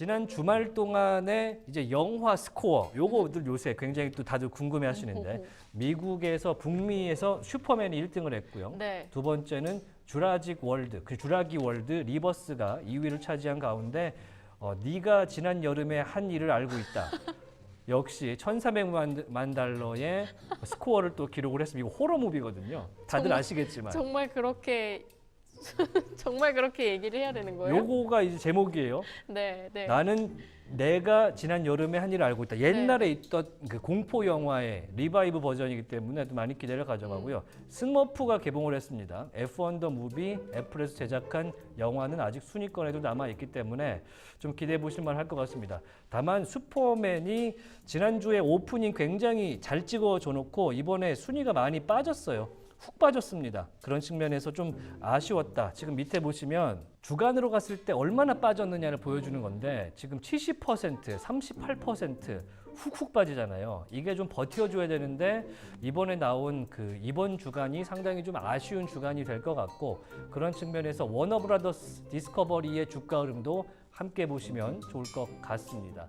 지난 주말 동안에 이제 영화 스코어 요거들 요새 굉장히 또 다들 궁금해 하시는데 미국에서 북미에서 슈퍼맨이 1등을 했고요. 네. 두 번째는 주라직 월드, 그 주라기 월드 리버스가 2위를 차지한 가운데 어, 네가 지난 여름에 한 일을 알고 있다. 역시 1,400만 달러의 스코어를 또 기록을 했습니다. 이거 호러 무비거든요. 다들 정말- 아시겠지만. 정말 그렇게 정말 그렇게 얘기를 해야 되는 거예요? 요거가 이제 제목이에요. 네, 네. 나는 내가 지난 여름에 한 일을 알고 있다. 옛날에 있던 그 공포 영화의 리바이브 버전이기 때문에 또 많이 기대를 가져가고요. 스머프가 개봉을 했습니다. F1 더 무비 애플에서 제작한 영화는 아직 순위권에도 남아 있기 때문에 좀 기대해 보실 만할 것 같습니다. 다만 슈퍼맨이 지난주에 오프닝 굉장히 잘 찍어 줘 놓고 이번에 순위가 많이 빠졌어요. 훅 빠졌습니다. 그런 측면에서 좀 아쉬웠다. 지금 밑에 보시면 주간으로 갔을 때 얼마나 빠졌느냐를 보여주는 건데 지금 70%, 38% 훅훅 빠지잖아요. 이게 좀 버텨줘야 되는데 이번에 나온 그 이번 주간이 상당히 좀 아쉬운 주간이 될 것 같고 그런 측면에서 워너브라더스 디스커버리의 주가 흐름도 함께 보시면 좋을 것 같습니다.